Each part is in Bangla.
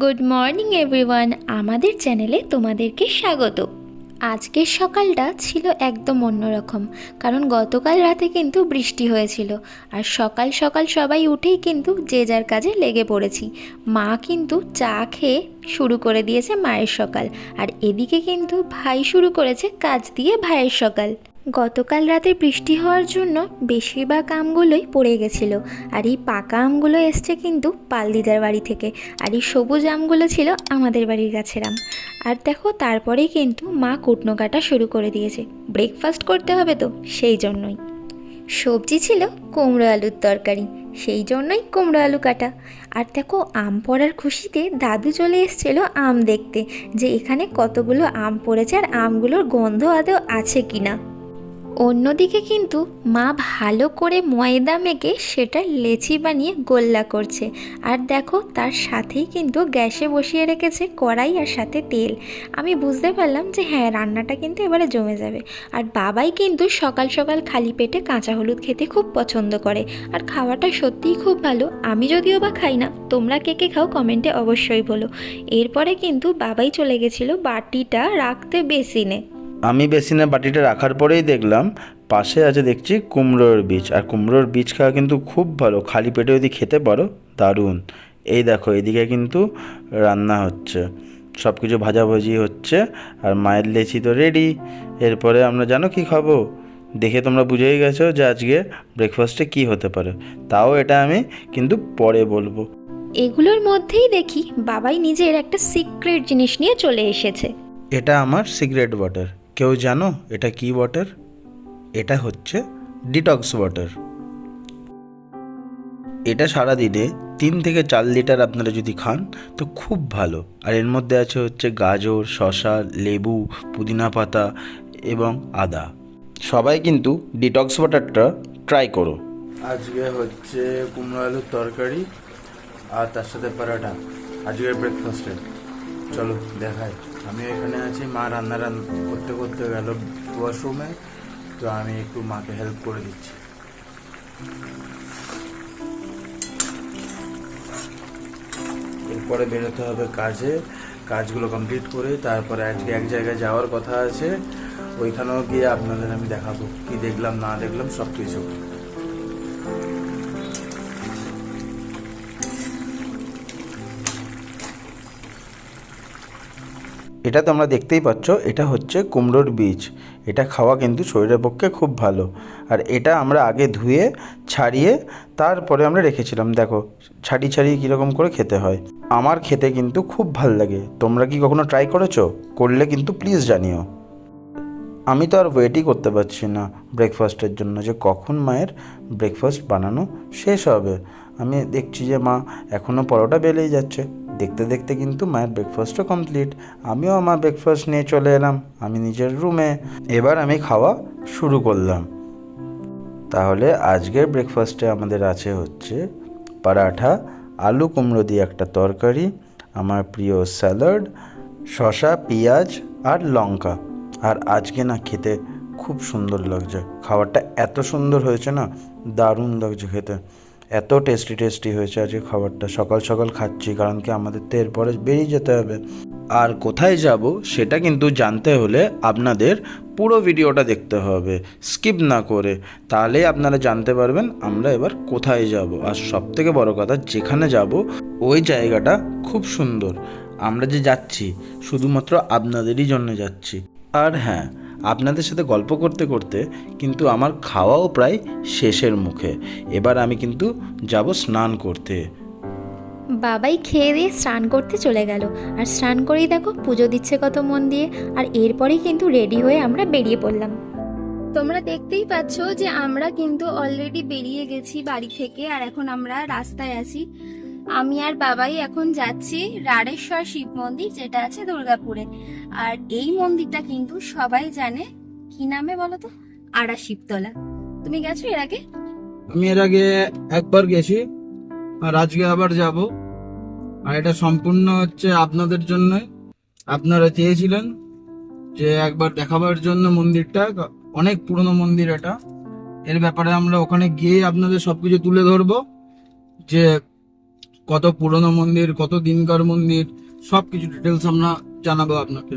গুড মর্নিং এভরিওয়ান আমাদের চ্যানেলে তোমাদেরকে স্বাগত। আজকের সকালটা ছিল একদম অন্যরকম, কারণ গতকাল রাতে কিন্তু বৃষ্টি হয়েছিল, আর সকাল সকাল সবাই উঠেই কিন্তু যে যার কাজে লেগে পড়েছি। মা কিন্তু চা খেয়ে শুরু করে দিয়েছে মায়ের সকাল, আর এদিকে কিন্তু ভাই শুরু করেছে কাজ দিয়ে ভাইয়ের সকাল। গতকাল রাতে বৃষ্টি হওয়ার জন্য বেশিরভাগ আমগুলোই পড়ে গেছিল। আর এই পাকা আমগুলো এসছে কিন্তু পালদিদার বাড়ি থেকে। আর এই সবুজ আমগুলো ছিল আমাদের বাড়ির গাছের আম। আর দেখো, তারপরেই কিন্তু মা কুটনো কাটা শুরু করে দিয়েছে। ব্রেকফাস্ট করতে হবে তো, সেই জন্যই। সবজি ছিল কুমড়ো আলুর তরকারি, সেই জন্যই কুমড়ো আলু কাটা। আর দেখো, আম পড়ার খুশিতে দাদু চলে এসেছিল আম দেখতে, যে এখানে কতগুলো আম পড়েছে আর আমগুলোর গন্ধ আদৌ আছে কিনা। অন্যদিকে কিন্তু মা ভালো করে ময়দা মেখে সেটা লেচি বানিয়ে গোল্লা করছে। আর দেখো, তার সাথেই কিন্তু গ্যাসে বসিয়ে রেখেছে কড়াই আর সাথে তেল। আমি বুঝতে পারলাম যে হ্যাঁ রান্নাটা কিন্তু এবারে জমে যাবে। আর বাবাই কিন্তু সকাল সকাল খালি পেটে কাঁচা হলুদ খেতে খুব পছন্দ করে। আর খাওয়াটা সত্যিই খুব ভালো। আমি যদিও বা খাই না, তোমরা কে কে খাও কমেন্টে অবশ্যই বলো। এরপরে কিন্তু বাবাই চলে গেছিল বাটিটা রাখতে বেসিনে। আমি বেসিনে বাটিটা রাখার পরেই দেখলাম পাশে আছে দেখছি কুমড়োর বীজ। আর কুমড়োর বীজ খাওয়া কিন্তু খুব ভালো। খালি পেটে যদি খেতে পারো দারুণ। এই দেখো এদিকে কিন্তু রান্না হচ্ছে। সব কিছু ভাজাভাজি হচ্ছে আর মায়ের লেচি তো রেডি এরপরে আমরা জানো কি খাব? দেখে তোমরা বুঝেই গেছো যে আজকে ব্রেকফাস্টে কি হতে পারে। তাও এটা আমি কিন্তু পরে বলব। এগুলোর মধ্যেই দেখি বাবাই নিজের একটা সিক্রেট জিনিস নিয়ে চলে এসেছে। এটা আমার সিগারেট ওয়াটার কেউ জানো এটা কি ওয়াটার এটা হচ্ছে ডিটক্স ওয়াটার এটা সারা দিনে তিন থেকে চার লিটার আপনারা যদি খান, তো খুব ভালো। আর এর মধ্যে আছে হচ্ছে গাজর, শসা, লেবু, পুদিনা পাতা এবং আদা। সবাই কিন্তু ডিটক্স ওয়াটারটা ট্রাই করো। আজকে হচ্ছে কুমড়ো আলুর তরকারি আর তার সাথে পরাঠা আজকের ব্রেকফাস্টে চলো, দেখাই। আমি এখানে আছি, মা রান্না রান্না করতে করতে গেল ওয়াশরুমে তো আমি একটু মাকে হেল্প করে দিচ্ছি। এরপরে বেরোতে হবে কাজে, কাজগুলো কমপ্লিট করে তারপরে আজকে এক জায়গায় যাওয়ার কথা আছে, ওইখানেও গিয়ে আপনাদের আমি দেখাবো, কি দেখলাম, না দেখলাম সব কিছু এটা তোমরা দেখতেই পাচ্ছ, এটা হচ্ছে কুমড়োর বীজ। এটা খাওয়া কিন্তু শরীরের পক্ষে খুব ভালো। আর এটা আমরা আগে ধুয়ে, ছাড়িয়ে তারপরে আমরা রেখেছিলাম। দেখো, ছাড়ি ছাড়িয়ে কীরকম করে খেতে হয়। আমার খেতে কিন্তু খুব ভালো লাগে। তোমরা কি কখনো ট্রাই করেছ? করলে কিন্তু প্লিজ জানিও। আমি তো আর ওয়েটই করতে পারছি না ব্রেকফাস্টের জন্য যে কখন মায়ের ব্রেকফাস্ট বানানো শেষ হবে। আমি দেখছি যে মা এখনও পরোটা বেলেই যাচ্ছে। দেখতে দেখতে কিন্তু মায়ের ব্রেকফাস্টও কমপ্লিট আমিও আমার ব্রেকফাস্ট নিয়ে চলে এলাম, আমি নিজের রুমে এবার আমি খাওয়া শুরু করলাম। তাহলে আজকের ব্রেকফাস্টে আমাদের আছে হচ্ছে পরাঠা, আলু কুমড়ো দিয়ে একটা তরকারি, আমার প্রিয় স্যালাড শসা, পেঁয়াজ আর লঙ্কা। আর আজকে না খেতে খুব সুন্দর লাগছে। খাবারটা এত সুন্দর হয়েছে না, দারুণ লাগছে খেতে। এত টেস্টি টেস্টি হয়েছে আজকে খাবারটা। সকাল সকাল খাচ্ছি, কারণ কি আমাদের তো এরপরে বেরিয়ে যেতে হবে। আর কোথায় যাব সেটা কিন্তু জানতে হলে আপনাদের পুরো ভিডিওটা দেখতে হবে। স্কিপ না করে তাহলেই আপনারা জানতে পারবেন আমরা এবার কোথায় যাব। আর সব থেকে বড় কথা, যেখানে যাব, ওই জায়গাটা খুব সুন্দর। আমরা যে যাচ্ছি, শুধুমাত্র আপনাদেরই জন্য যাচ্ছি। আর হ্যাঁ আপনাদের সাথে গল্প করতে করতে কিন্তু আমার খাওয়াও প্রায় শেষের মুখে। এবার আমি কিন্তু যাব স্নান করতে। বাবাই খেয়ে দিয়ে স্নান করতে চলে গেল। আর স্নান করেই দেখো পুজো দিচ্ছে কত মন দিয়ে। আর এরপরেই কিন্তু রেডি হয়ে আমরা বেরিয়ে পড়লাম। তোমরা দেখতেই পাচ্ছ যে আমরা কিন্তু অলরেডি বেরিয়ে গেছি বাড়ি থেকে। আর এখন আমরা রাস্তায় আছি। আমি আর বাবাই এখন যাচ্ছি রাড়েশ্বর শিব মন্দির, যেটা আছে দুর্গাপুরে। আর এই মন্দিরটা কিন্তু সবাই জানে। কি নামে বলো তো? আড়া শিবতলা। তুমি গেছো এর আগে? আমি এর আগে একবার গেছি, আর আজকে আবার যাব। আর এটা সম্পূর্ণ হচ্ছে আপনাদের জন্য। আপনারা চেয়েছিলেন যে একবার দেখাবার জন্য মন্দিরটা, অনেক পুরনো মন্দির এটা। এর ব্যাপারে আমরা ওখানে গিয়ে আপনাদের সবকিছু তুলে ধরবো যে কত পুরনো মন্দির কত দিনকার মন্দির সবকিছু ডিটেলস আমরা জানাব আপনাকে।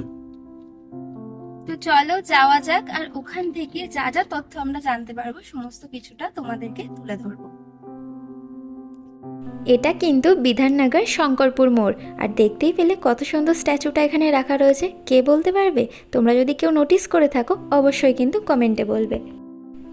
তো চলো যাওয়া যাক আর ওখান থেকে যা যা তথ্য আমরা জানতে পারব সমস্ত কিছুটা তোমাদেরকে তুলে ধরবো। এটা কিন্তু বিধাননগর শঙ্করপুর মোড় আর দেখতেই পেলে কত সুন্দর স্ট্যাচুটা এখানে রাখা রয়েছে। কে বলতে পারবে? তোমরা যদি কেউ নোটিস করে থাকো অবশ্যই কিন্তু কমেন্টে বলবে।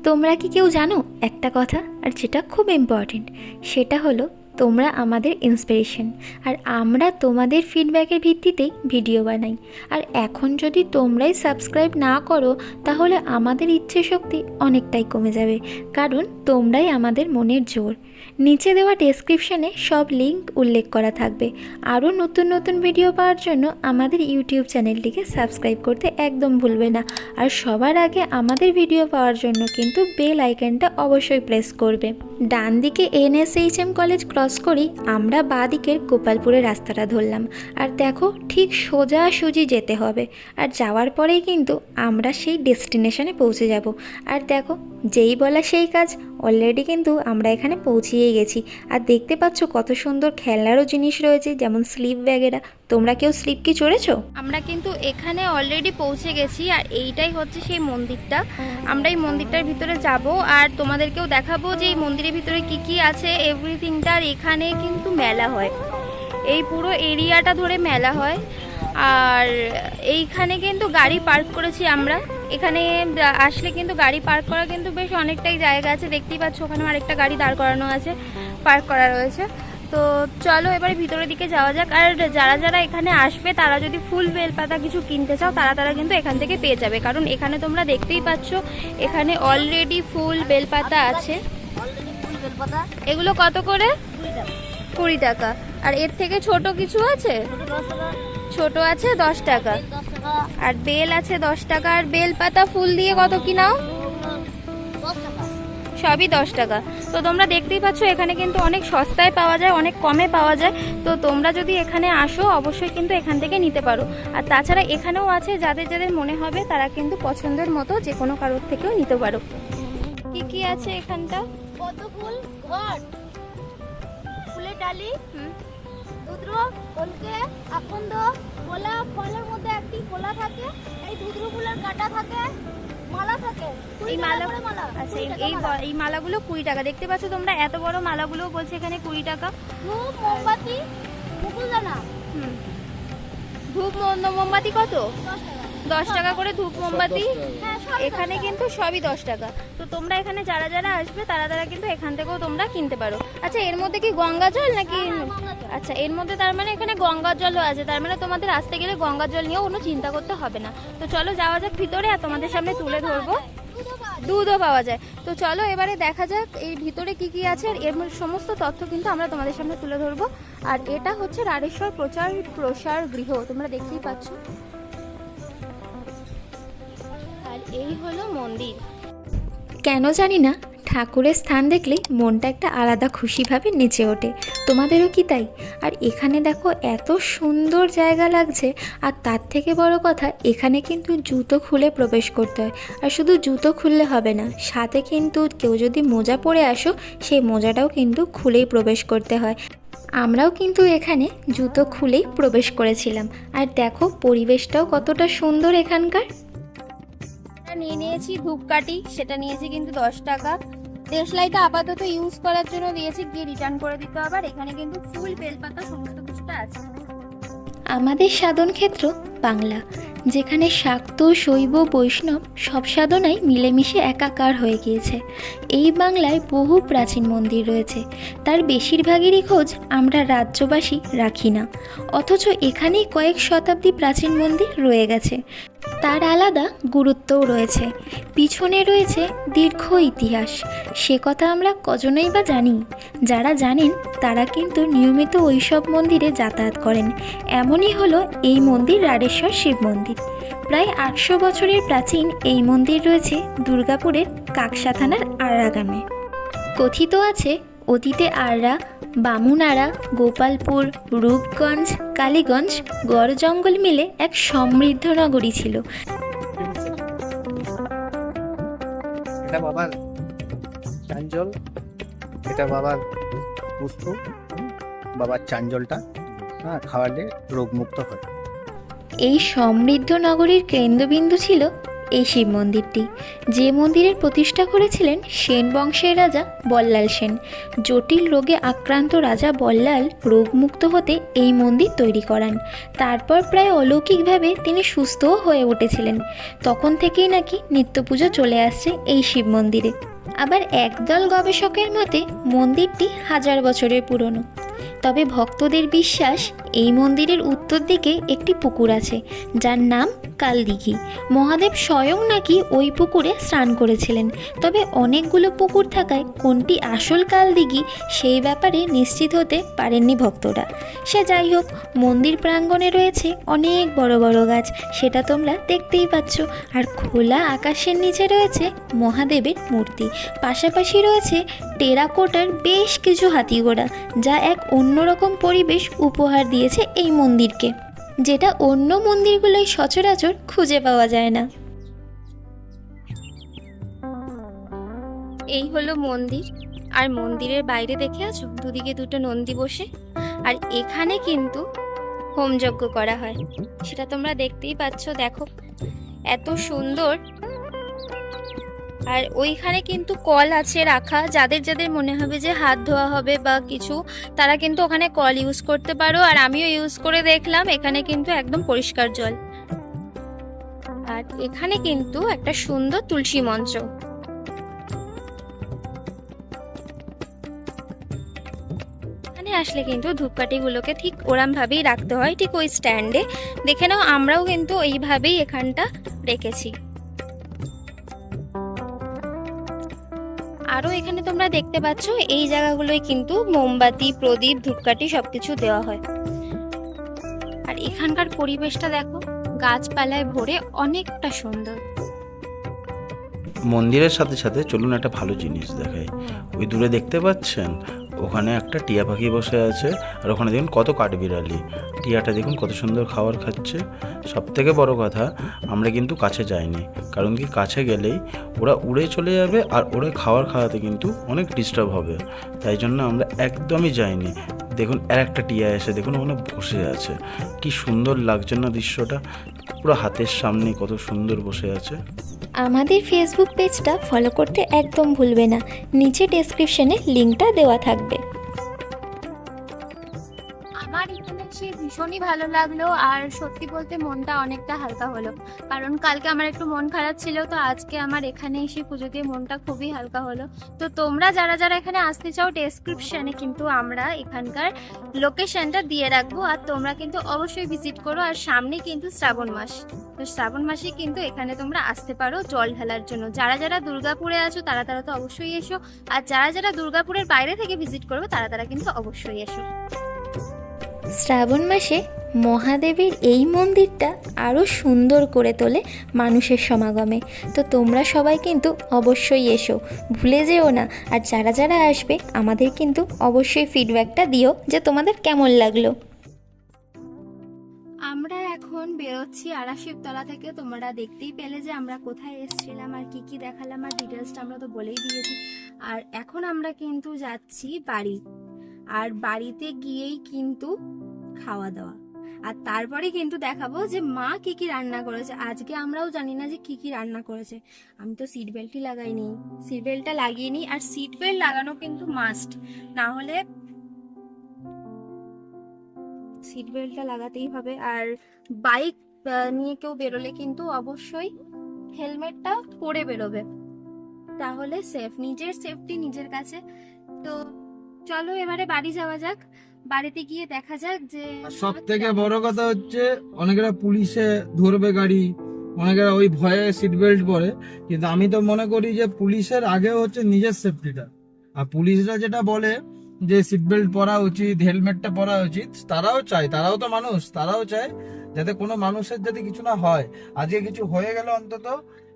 তোমরা কি কেউ জানো একটা কথা আর যেটা খুব ইম্পর্টেন্ট সেটা হলো তোমরা আমাদের ইন্সপিরেশন আর আমরা তোমাদের ফিডব্যাকের ভিত্তিতেই ভিডিও বানাই। আর এখন যদি তোমরাই সাবস্ক্রাইব না করো, তাহলে আমাদের ইচ্ছে শক্তি অনেকটাই কমে যাবে। কারণ তোমরাই আমাদের মনের জোর। নিচে দেওয়া ডেসক্রিপশানে সব লিংক উল্লেখ করা থাকবে। আরও নতুন নতুন ভিডিও পাওয়ার জন্য আমাদের ইউটিউব চ্যানেলটিকে সাবস্ক্রাইব করতে একদম ভুলবে না। আর সবার আগে আমাদের ভিডিও পাওয়ার জন্য কিন্তু বেল আইকনটা অবশ্যই প্রেস করবে। ডান দিকে এনএসএইচএম কলেজ ক্রস করেই আমরা বাঁ দিকের গোপালপুরের রাস্তাটা ধরলাম। আর দেখো, ঠিক সোজাসুজি যেতে হবে। আর যাওয়ার পরেই কিন্তু আমরা সেই ডেস্টিনেশনে পৌঁছে যাব। আর দেখো যেই বলা সেই কাজ অলরেডি কিন্তু আমরা এখানে পৌঁছিয়েই গেছি। আর দেখতে পাচ্ছ কত সুন্দর খেলনারও জিনিস রয়েছে, যেমন স্লিপ ব্যাগেরা। তোমরা কেউ স্লিপ কি চড়েছো? আমরা কিন্তু এখানে অলরেডি পৌঁছে গেছি, আর এইটাই হচ্ছে সেই মন্দিরটা। আমরা এই মন্দিরটার ভিতরে যাব, আর তোমাদেরকেও দেখাবো যে এই মন্দিরের ভিতরে কি কি আছে এভরিথিংটা আর এখানে কিন্তু মেলা হয়। এই পুরো এরিয়াটা ধরে মেলা হয়। আর এইখানে কিন্তু গাড়ি পার্ক করেছি আমরা। এখানে আসলে কিন্তু গাড়ি পার্ক করা কিন্তু বেশ অনেকটাই জায়গা আছে। দেখতেই পাচ্ছ, ওখানে আরেকটা গাড়ি দাঁড় করানো আছে পার্ক করা রয়েছে। তো চলো এবারে ভিতরের দিকে যাওয়া যাক। আর যারা যারা এখানে আসবে, তারা যদি ফুল বেলপাতা কিছু কিনতে চাও, তারা তারা কিন্তু এখান থেকে পেয়ে যাবে। কারণ এখানে তোমরা দেখতেই পাচ্ছ, এখানে অলরেডি ফুল বেলপাতা আছে। এগুলো কত করে? কুড়ি টাকা। আর এর থেকে ছোট কিছু আছে? ছোট আছে দশ টাকা। আর বেল আছে দশ টাকা। আর বেল পাতা ফুল দিয়ে কত কি নাও? সবই দশ টাকা। তো তোমরা দেখতেই পাচ্ছ এখানে কিন্তু অনেক সস্তায় পাওয়া যায় অনেক কমে পাওয়া যায়। তো তোমরা যদি এখানে আসো অবশ্যই কিন্তু এখান থেকে নিতে পারো। আর তাছাড়া এখানেও আছে যাদের যাদের মনে হবে তারা কিন্তু পছন্দের মতো যে কোনো কারোর থেকেও নিতে পারো। কি কি আছে এখানটা? পদ্ম ফুল ঘট ফুলের ডালি? হুম, ধুদ্র কলকে আকন্দ কলা ফলের মধ্যে একটি কলা থাকে এই ধুদ্র ফুলের কাটা থাকে মালা থাকে এই মালা আচ্ছা এই- এই মালা। ব- এই মালাগুলো কুড়ি টাকা। দেখতে পাচ্ছ তোমরা এত বড় মালাগুলো বলছে এখানে কুড়ি টাকা। ধূপ মোমবাতি মুকুলদানা। হুম। ধূপ মোমবাতি কত? দশ টাকা। করে ধূপ মোমবাতি? হ্যাঁ এখানে কিন্তু সবই দশ টাকা। তো তোমরা এখানে যারা যারা আসবে তারা তারা কিন্তু এখান থেকেও তোমরা কিনতে পারো। আচ্ছা এর মধ্যে কি গঙ্গা জল নাকি? হ্যাঁ, গঙ্গা জল। আচ্ছা এর মধ্যে তার মানে এখানে গঙ্গা জলও আছে, তার মানে তোমাদের আসতে গেলে গঙ্গা জল নিয়েও কোনো চিন্তা করতে হবে না। তো চলো যাওয়া যাক ভিতরে আর তোমাদের সামনে তুলে ধরবো। দুধও পাওয়া যায়। তো চলো এবারে দেখা যাক এই ভিতরে কি কি আছে আর এর সমস্ত তথ্য কিন্তু আমরা তোমাদের সামনে তুলে ধরবো। আর এটা হচ্ছে রাড়েশ্বর প্রচার প্রসার গৃহ, তোমরা দেখতেই পাচ্ছ। আর এই হলো মন্দির। কেন জানি না ঠাকুরের স্থান দেখলে মনটা একটা আলাদা খুশিভাবে নেচে ওঠে। তোমাদেরও কি তাই? আর এখানে দেখো এত সুন্দর জায়গা লাগছে, আর তার থেকে বড় কথা এখানে কিন্তু জুতো খুলে প্রবেশ করতে হয়। আর শুধু জুতো খুললে হবে না, সাথে কিন্তু কেউ যদি মোজা পরে আসো, সেই মোজাটাও কিন্তু খুলেই প্রবেশ করতে হয়। আমরাও কিন্তু এখানে জুতো খুলেই প্রবেশ করেছিলাম। আর দেখো পরিবেশটাও কতটা সুন্দর এখানকার। নিয়ে নিয়েছি, ধূপকাঠি, সেটা নিয়েছি কিন্তু দশ টাকা। দেশলাইটা আপাতত ইউজ করার জন্য দিয়েছি, গিয়ে রিটার্ন করে দিতে হবে। আর এখানে কিন্তু ফুল বেলপাতা, সমস্ত কিছুটা আছে। আমাদের সাধন ক্ষেত্র বাংলা, যেখানে শাক্ত, শৈব, বৈষ্ণব সব সাধনাই মিলেমিশে একাকার হয়ে গিয়েছে। এই বাংলায় বহু প্রাচীন মন্দির রয়েছে। তার বেশিরভাগেরই খোঁজ আমরা রাজ্যবাসী রাখি না। অথচ এখানেই কয়েক শতাব্দী প্রাচীন মন্দির রয়ে গেছে। তার আলাদা গুরুত্বও রয়েছে। পিছনে রয়েছে দীর্ঘ ইতিহাস। সে কথা আমরা কজনই বা জানি। যারা জানেন, তারা কিন্তু নিয়মিত ওইসব মন্দিরে যাতায়াত করেন। এমনই হলো এই মন্দির রাড়েশ্বর শিব মন্দির। প্রায় আটশো বছরের প্রাচীন এই মন্দির রয়েছে দুর্গাপুরের কাকসা থানার আড়া গ্রামে। কথিত আছে, অতীতে আররা বামুনারা গোপালপুর, রূপগঞ্জ, কালীগঞ্জ, গড় জঙ্গল মিলে এক সমৃদ্ধ নগরী ছিল। এটা বাবা চাঞ্চল। এটা বাবার পুষ্প বাবার চাঞ্জলটা হ্যাঁ খাওয়ালে রোগমুক্ত হয়। এই সমৃদ্ধ নগরীর কেন্দ্রবিন্দু ছিল এই শিব মন্দিরটি, যে মন্দিরের প্রতিষ্ঠা করেছিলেন সেন বংশের রাজা বল্লাল সেন। জটিল রোগে আক্রান্ত রাজা বল্লাল রোগমুক্ত হতে এই মন্দির তৈরি করান। তারপর প্রায় অলৌকিকভাবে তিনি সুস্থও হয়ে উঠেছিলেন। তখন থেকেই নাকি নিত্য পুজো চলে আসছে এই শিব মন্দিরে। আবার একদল গবেষকের মতে মন্দিরটি হাজার বছরের পুরনো। তবে ভক্তদের বিশ্বাস এই মন্দিরের উত্তর দিকে একটি পুকুর আছে যার নাম কালদিঘি মহাদেব স্বয়ং নাকি ওই পুকুরে স্নান করেছিলেন। তবে অনেকগুলো পুকুর থাকায় কোনটি আসল কালদিঘি সেই ব্যাপারে নিশ্চিত হতে পারেননি ভক্তরা। সে যাই হোক, মন্দির প্রাঙ্গণে রয়েছে অনেক বড় বড় গাছ, সেটা তোমরা দেখতেই পাচ্ছ। আর খোলা আকাশের নিচে রয়েছে মহাদেবের মূর্তি। পাশাপাশি রয়েছে টেরাকোটার বেশ কিছু হাতিঘোড়া যা এক অন্যরকম পরিবেশ উপহার দিয়েছে এই মন্দিরকে। যেটা অন্য মন্দিরগুলোয় সচরাচর খুঁজে পাওয়া যায় না। এই হলো মন্দির। আর মন্দিরের বাইরে দেখে আছো? দুদিকে দুটো নন্দী বসে। আর এখানে কিন্তু হোমযজ্ঞ করা হয়। সেটা তোমরা দেখতেই পাচ্ছ, দেখো। এত সুন্দর আর ওইখানে কিন্তু কল আছে রাখা, যাদের যাদের মনে হবে যে হাত ধোয়া হবে বা কিছু, তারা কিন্তু ওখানে কল ইউজ করতে পারো। আর আমিও ইউজ করে দেখলাম, এখানে কিন্তু একদম পরিষ্কার জল। আর এখানে কিন্তু একটা সুন্দর তুলসী মঞ্চ। আসলে কিন্তু ধূপকাঠিগুলোকে ঠিক ওরম ভাবেই রাখতে হয়, ঠিক ওই স্ট্যান্ডে দেখে নাও, আমরাও কিন্তু এইভাবেই এখানটা রেখেছি। আরও এখানে তোমরা দেখতে পাচ্ছ, এই জায়গাগুলোয় কিন্তু মোমবাতি, প্রদীপ, ধূপকাঠি সব কিছু দেওয়া হয়। আর এখানকার পরিবেশটা দেখো, গাছপালায় ভরে অনেকটা সুন্দর। মন্দিরের সাথে সাথে চলুন একটা ভালো জিনিস দেখাই। ওই দূরে দেখতে পাচ্ছেন ওখানে একটা টিয়া পাখি বসে আছে, আর ওখানে দেখুন কত কাঠবিড়ালি। টিয়াটা দেখুন কত সুন্দর খাবার খাচ্ছে। সব থেকে বড় কথা, আমরা কিন্তু কাছে যাইনি। কারণ কি, কাছে গেলেই ওরা উড়ে চলে যাবে, আর ওরা খাবার খাওয়াতে কিন্তু অনেক ডিস্টার্ব হবে। তাই জন্য আমরা একদমই যাইনি। দেখুন, আর একটা টিয়া এসে দেখুন ওখানে বসে আছে। কি সুন্দর লাগছে না দৃশ্যটা। পুরো হাতের সামনে কত সুন্দর বসে আছে। আমাদের ফেসবুক পেজটা ফলো করতে একদম ভুলবে না। নিচে ডেসক্রিপশনে লিঙ্কটা দেওয়া থাকবে। এসে ভীষণই ভালো লাগল। আর সত্যি বলতে মনটা অনেকটা হালকা হলো। কারণ কালকে আমার একটু মন খারাপ ছিল, তো আজকে আমার এখানে এসে পুজো দিয়ে মনটা খুবই হালকা হলো। তো তোমরা যারা যারা এখানে আসতে চাও ডেসক্রিপশনে কিন্তু আমরা এখানকার লোকেশনটা দিয়ে রাখব। আর তোমরা কিন্তু অবশ্যই ভিজিট করো। আর সামনে কিন্তু শ্রাবণ মাস। তো শ্রাবণ মাসে কিন্তু এখানে তোমরা আসতে পারো জল ঢালার জন্য। যারা যারা দুর্গাপুরে আছো, তারা তারা তো অবশ্যই এসো। আর যারা যারা দুর্গাপুরের বাইরে থেকে ভিজিট করবে, তারা তারা কিন্তু অবশ্যই এসো। শ্রাবণ মাসে মহাদেবের এই মন্দিরটা আরও সুন্দর করে তোলে মানুষের সমাগমে। তো তোমরা সবাই কিন্তু অবশ্যই এসো, ভুলে যেও না। আর যারা যারা আসবে, আমাদের কিন্তু অবশ্যই ফিডব্যাকটা দিও যে তোমাদের কেমন লাগল। আমরা এখন বেরোচ্ছি আরাশিবতলা থেকে। তোমরা দেখতেই পেলে যে আমরা কোথায় এসেছিলাম আর কি কি দেখালাম আর ডিটেলসটা আমরা তো বলেই দিয়েছি। আর এখন আমরা কিন্তু যাচ্ছি বাড়ি। আর বাড়িতে গিয়েই কিন্তু খাওয়া দাওয়া আর তারপরে কিন্তু দেখাবো যে মা কি কি রান্না করেছে। আজকে আমরাও জানি না যে কি কি রান্না করেছে। আমি তো সিট বেল্টই লাগাইনি সিট বেল্টটা লাগিয়ে নিই আর সিট বেল্ট লাগানো কিন্তু মাস্ট না হলে সিট বেল্টটা লাগাতেই হবে। আর বাইক নিয়ে কেউ বেরোলে কিন্তু অবশ্যই হেলমেটটা পরে বেরোবে। তাহলে সেফ নিজের সেফটি নিজের কাছে। তো চলো এবারে বাড়ি যাওয়া যাক। বাড়িতে গিয়ে দেখা যাক যে সব থেকে বড় কথা হচ্ছে অনেকেরা পুলিশে ধরবে গাড়ি অনেকেরা ওই ভয়ে সিট বেল্ট পরে। কিন্তু আমি তো মনে করি যে পুলিশের আগে হচ্ছে নিজের সেফটিটা আর পুলিশরা যেটা বলে যে সিট বেল্ট পরা উচিত হেলমেটটা পরা উচিত তারাও চায় তারাও তো মানুষ তারাও চায় যাতে কোনো মানুষের যদি কিছু না হয়। আজকে কিছু হয়ে গেলে অন্তত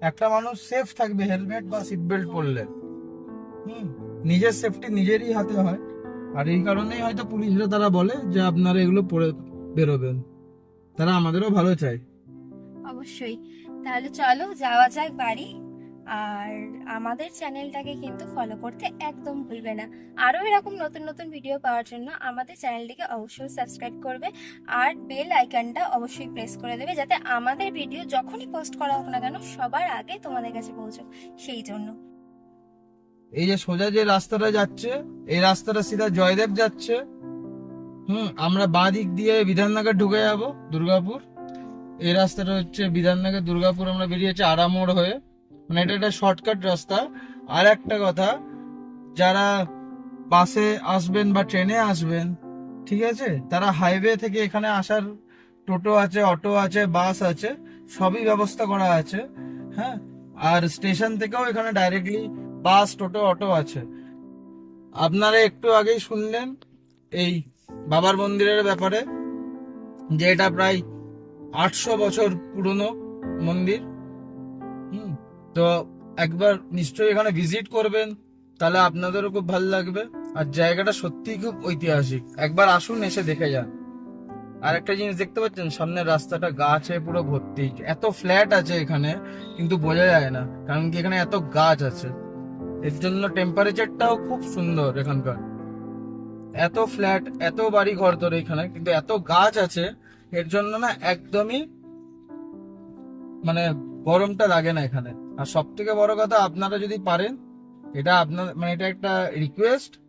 একটা মানুষ সেফ থাকবে হেলমেট বা সিট বেল্ট পরলে। হুম নিজের সেফটি নিজেরই হাতে হয়। আর এই কারণেই হয়তো পুলিশরা তারা বলে যে আপনারা এগুলো পরে বেরোবেন। তারা আমাদেরও ভালো চায়। অবশ্যই। তাহলে চলো, যাওয়া যাক বাড়ি। আর আমাদের চ্যানেলটাকে কিন্তু ফলো করতে একদম ভুলবে না। আরও এরকম নতুন নতুন ভিডিও পাওয়ার জন্য আমাদের চ্যানেলটিকে অবশ্যই সাবস্ক্রাইব করবে আর বেল আইকনটা অবশ্যই প্রেস করে দেবে যাতে আমাদের ভিডিও যখনই পোস্ট করা হোক না কেন সবার আগে তোমাদের কাছে পৌঁছো সেই জন্য। এই যে সোজা যে রাস্তাটা যাচ্ছে, এই রাস্তাটা সিধা জয়দেব যাচ্ছে। হুম, আমরা বাঁ দিক দিয়ে বিধাননগর ঢুকে যাব, দুর্গাপুর। এই রাস্তাটা হচ্ছে বিধাননগর, দুর্গাপুর আমরা বেরিয়েছি আরামোড় হয়ে। মানে এটা একটা শর্টকাট রাস্তা। আর একটা কথা, যারা বাসে আসবেন বা ট্রেনে আসবেন, ঠিক আছে? তারা হাইওয়ে থেকে এখানে আসার টোটো আছে, অটো আছে, বাস আছে, সবই ব্যবস্থা করা আছে। হ্যাঁ? আর স্টেশন থেকেও এখানে ডাইরেক্টলি বাস, টোটো, অটো আছে। আপনারা একটু আগেই শুনলেন এই বাবার মন্দিরের ব্যাপারে, যে এটা প্রায় আটশো বছর পুরনো মন্দির। হুম, তো একবার নিশ্চয়ই এখানে ভিজিট করবেন, তাহলে আপনাদেরও খুব ভালো লাগবে। আর জায়গাটা সত্যিই খুব ঐতিহাসিক। একবার আসুন, এসে দেখে যান। আর একটা জিনিস দেখতে পাচ্ছেন, সামনের রাস্তাটা গাছে পুরো ভর্তি। এত ফ্ল্যাট আছে এখানে, কিন্তু বোঝা যায় না, কারণ কি এখানে এত গাছ আছে। এর জন্য টেম্পারেচারটাও খুব সুন্দর এখানকার। এত ফ্ল্যাট এত বাড়ি ঘর ধরে এখানে, কিন্তু এত গাছ আছে, এর জন্য না একদমই মানে গরমটা লাগে না এখানে। আর সব থেকে বড় কথা, আপনারা যদি পারেন, এটা আপনার মানে এটা একটা রিকোয়েস্ট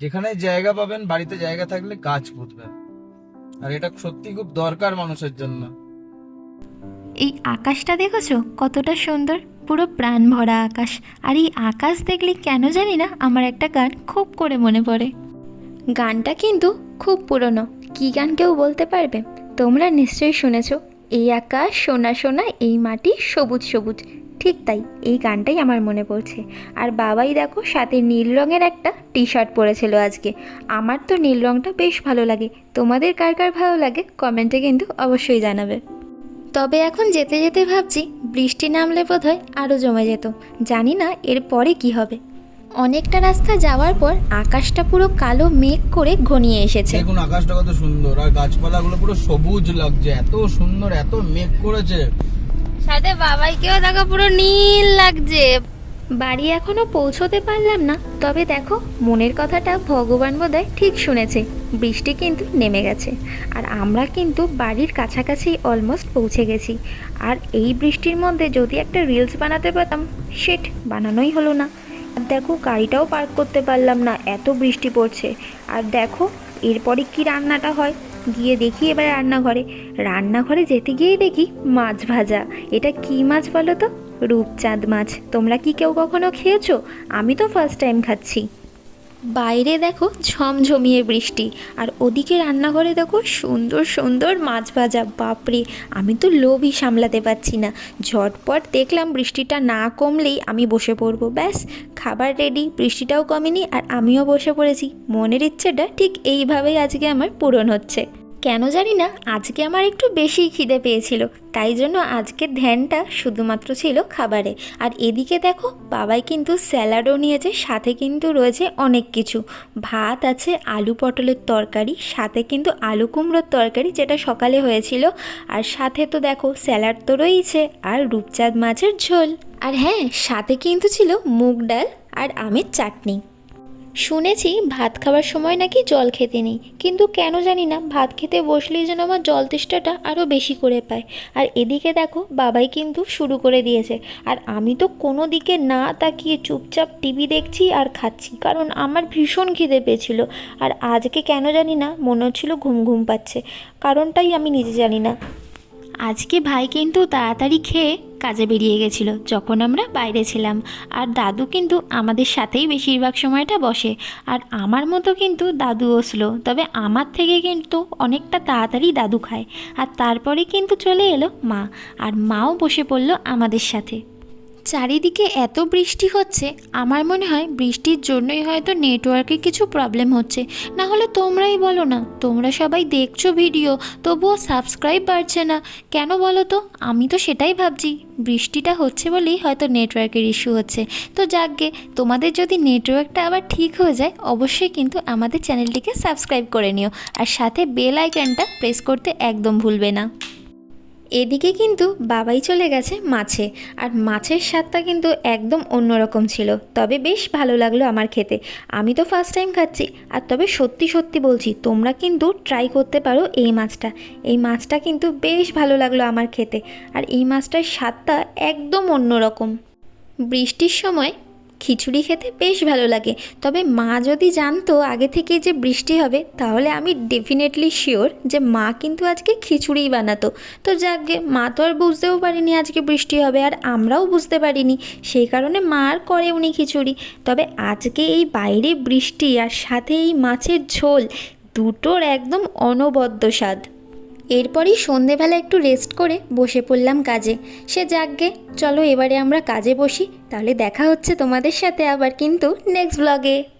যেখানে জায়গা পাবেন, বাড়িতে জায়গা থাকলে গাছ পুঁতবেন। আর এটা সত্যি খুব দরকার মানুষের জন্য। এই আকাশটা দেখেছ? কতটা সুন্দর। পুরো প্রাণ ভরা আকাশ। আর এই আকাশ দেখলে কেন জানি না আমার একটা গান খুব করে মনে পড়ে। গানটা কিন্তু খুব পুরনো। কী গান কেউ বলতে পারবে? তোমরা নিশ্চয়ই শুনেছ, এই আকাশ, সোনা সোনা, এই মাটি সবুজ সবুজ। ঠিক তাই, এই গানটাই আমার মনে পড়ছে। আর বাবাই দেখো, সাথে নীল রঙের একটা টি শার্ট পরেছিল আজকে। আমার তো নীল রঙটা বেশ ভালো লাগে। তোমাদের কার কার ভালো লাগে, কমেন্টে কিন্তু অবশ্যই জানাবে। তবে এখন যেতে যেতে ভাবছি বৃষ্টি নামলে বোধ হয় আরও জমে যেত। জানি না এর পরে কি হবে। অনেকটা রাস্তা যাওয়ার পর আকাশটা পুরো কালো মেঘ করে ঘনিয়ে এসেছে। দেখুন আকাশটা কত সুন্দর। আর গাছপালাগুলো পুরো সবুজ লাগছে। এত সুন্দর এত মেঘ করেছে। সাথে বাবাইকেও দেখো পুরো নীল লাগছে। বাড়ি এখনও পৌঁছোতে পারলাম না। তবে দেখো, মনের কথাটা ভগবান বোধহয় ঠিক শুনেছে। বৃষ্টি কিন্তু নেমে গেছে। আর আমরা কিন্তু বাড়ির কাছাকাছি অলমোস্ট পৌঁছে গেছি। আর এই বৃষ্টির মধ্যে যদি একটা রিলস বানাতে পারতাম সেট বানানোই হলো না। আর দেখো, গাড়িটাও পার্ক করতে পারলাম না, এত বৃষ্টি পড়ছে। আর দেখো, এরপরে কি রান্নাটা হয়? গিয়ে দেখি এবার রান্নাঘরে। রান্নাঘরে যেতে গিয়েই দেখি মাছ ভাজা। এটা কি মাছ বলো তো? রূপচাঁদ মাছ, তোমরা কি কেউ কখনো খেয়েছো? আমি তো ফার্স্ট টাইম খাচ্ছি। বাইরে দেখো ঝমঝমিয়ে বৃষ্টি, আর ওদিকে রান্নাঘরে দেখো সুন্দর সুন্দর মাছ ভাজা, বাপরে! আমি তো লোভই সামলাতে পারছি না। ঝটপট দেখলাম বৃষ্টিটা না কমলেই আমি বসে পড়ব। ব্যাস, খাবার রেডি বৃষ্টিটাও কমেনি আর আমিও বসে পড়েছি। মনের ইচ্ছেটা ঠিক এইভাবেই আজকে আমার পূরণ হচ্ছে। কেন জানি না, আজকে আমার একটু বেশিই খিদে পেয়েছিল, তাই জন্য আজকের ধ্যানটা শুধুমাত্র ছিল খাবারে। আর এদিকে দেখো, বাবাই কিন্তু স্যালাডও নিয়েছে, সাথে কিন্তু রয়েছে অনেক কিছু। ভাত আছে, আলু পটলের তরকারি, সাথে কিন্তু আলু কুমড়োর তরকারি, যেটা সকালে হয়েছিল। আর সাথে তো দেখো, স্যালাড তো রয়েছে, আর রূপচাঁদ মাছের ঝোল। আর হ্যাঁ সাথে কিন্তু ছিল মুগ ডাল আর আমের চাটনি। শুনেছি ভাত খাওয়ার সময় নাকি জল খেতে নেই, কিন্তু কেন জানি না, ভাত খেতে বসলেই যেন আমার জল তেষ্টাটা আরও বেশি করে পায়। আর এদিকে দেখো, বাবাই কিন্তু শুরু করে দিয়েছে। আর আমি তো কোনো দিকে না তাকিয়ে চুপচাপ টিভি দেখছি আর খাচ্ছি, কারণ আমার ভীষণ খিদে পেয়েছিল। আর আজকে কেন জানি না, মনে হচ্ছিল ঘুম ঘুম পাচ্ছে। কারণটাই আমি নিজে জানি না। আজকে ভাই কিন্তু তাড়াতাড়ি খেয়ে কাজে বেরিয়ে গেছিল, যখন আমরা বাইরে ছিলাম। আর দাদু কিন্তু আমাদের সাথেই বেশিরভাগ সময়টা বসে। আর আমার মতো কিন্তু দাদু স্লো তবে আমার থেকে কিন্তু অনেকটা তাড়াতাড়ি দাদু খায়। আর তারপরে কিন্তু চলে এলো মা, আর মাও বসে পড়ল আমাদের সাথে। চারিদিকে এত বৃষ্টি হচ্ছে, আমার মনে হয় বৃষ্টির জন্যই হয়তো নেটওয়ার্কে কিছু প্রবলেম হচ্ছে। না হলে তোমরাই বলো না, তোমরা সবাই দেখছ ভিডিও তবুও সাবস্ক্রাইব বাড়ছে না। কেন বলো তো? আমি তো সেটাই ভাবছি, বৃষ্টিটা হচ্ছে বলেই হয়তো নেটওয়ার্কের ইস্যু হচ্ছে। তো যাকগে, তোমাদের যদি নেটওয়ার্কটা আবার ঠিক হয়ে যায়, অবশ্যই কিন্তু আমাদের চ্যানেলটিকে সাবস্ক্রাইব করে নিও। আর সাথে বেল আইকনটা প্রেস করতে একদম ভুলবে না। এদিকে কিন্তু বাবাই চলে গেছে মাছে, আর মাছের স্বাদটা কিন্তু একদম অন্যরকম ছিল। তবে বেশ ভালো লাগল আমার খেতে। আমি তো ফার্স্ট টাইম খাচ্ছি, আর তবে সত্যি সত্যি বলছি, তোমরা কিন্তু ট্রাই করতে পারো এই মাছটা। এই মাছটা কিন্তু বেশ ভালো লাগল আমার খেতে, আর এই মাছটার স্বাদটা একদম অন্যরকম। বৃষ্টির সময় খিচুড়ি খেতে বেশ ভালো লাগে। তবে মা যদি জানতো আগে থেকে যে বৃষ্টি হবে, তাহলে আমি ডেফিনেটলি শিওর যে মা কিন্তু আজকে খিচুড়িই বানাতো। তো যাকগে মা তো আর বুঝতেও পারিনি আজকে বৃষ্টি হবে, আর আমরাও বুঝতে পারিনি। সেই কারণে মা আর করে উনি খিচুড়ি। তবে আজকে এই বাইরে বৃষ্টি আর সাথে এই মাছের ঝোল, দুটোর একদম অনবদ্য স্বাদ। এরপরই সন্ধেবেলা একটু রেস্ট করে বসে পড়লাম কাজে। সে যাকগে, চলো এবারে আমরা কাজে বসি, তাহলে দেখা হচ্ছে তোমাদের সাথে আবার কিন্তু নেক্সট ব্লগে